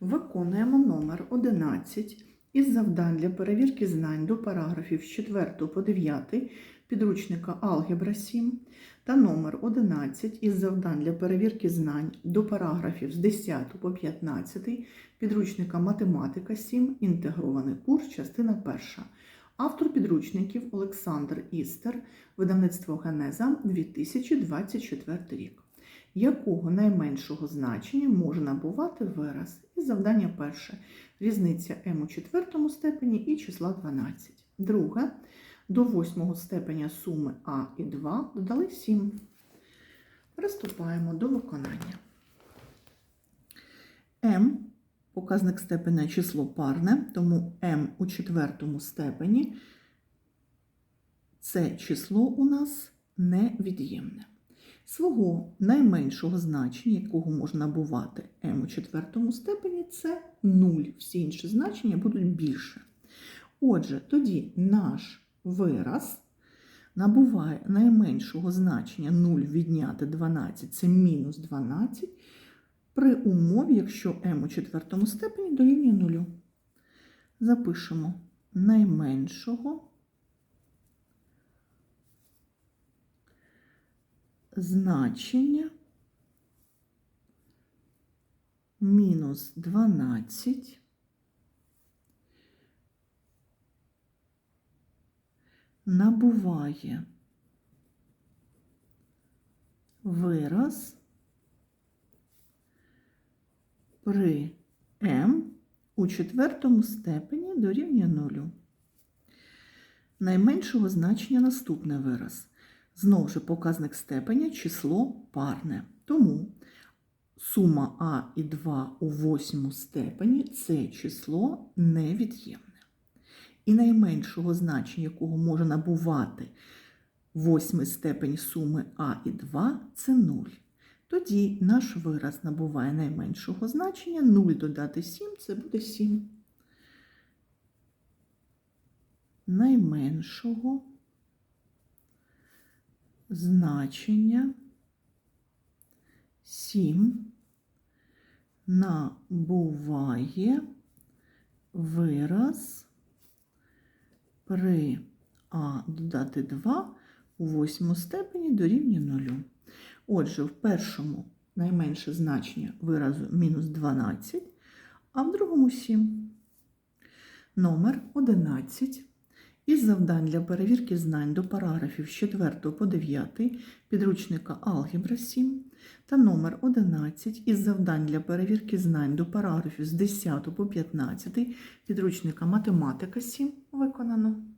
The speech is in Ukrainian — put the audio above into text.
Виконуємо номер 11 із завдань для перевірки знань до параграфів з 4 по 9 підручника Алгебра 7 та номер 11 із завдань для перевірки знань до параграфів з 10 по 15 підручника Математика 7, інтегрований курс, частина 1. Автор підручників Олександр Істер, видавництво Генеза 2024 рік якого найменшого значення може набувати вираз. І завдання перше. Різниця m у четвертому степені і числа 12. Друге. До восьмого степеня суми а і 2 додали 7. Приступаємо до виконання. m – показник степеня число парне, тому m у четвертому степені це число у нас невід'ємне. Свого найменшого значення, якого можна набувати m у четвертому степені, це 0. Всі інші значення будуть більше. Отже, тоді наш вираз набуває найменшого значення 0 відняти 12 це мінус 12, при умові, якщо m у четвертому степені дорівнює 0. Запишемо найменшого значення мінус 12 набуває вираз при m у четвертому степені дорівнює 0. Найменшого значення наступний вираз. Знову ж показник степеня число парне. Тому сума А і 2 у восьмому степені це число невід'ємне. І найменшого значення, якого може набувати восьмий степень суми А і 2 це 0. Тоді наш вираз набуває найменшого значення 0 додати 7 це буде 7. Найменшого значення 7 набуває вираз при А додати 2 у восьмому степені дорівнює 0. Отже, в першому найменше значення виразу мінус 12, а в другому 7. Номер 11 із завдань для перевірки знань до параграфів з 4 по 9 підручника Алгебра 7 та номер 11 із завдань для перевірки знань до параграфів з 10 по 15 підручника Математика 7 виконано.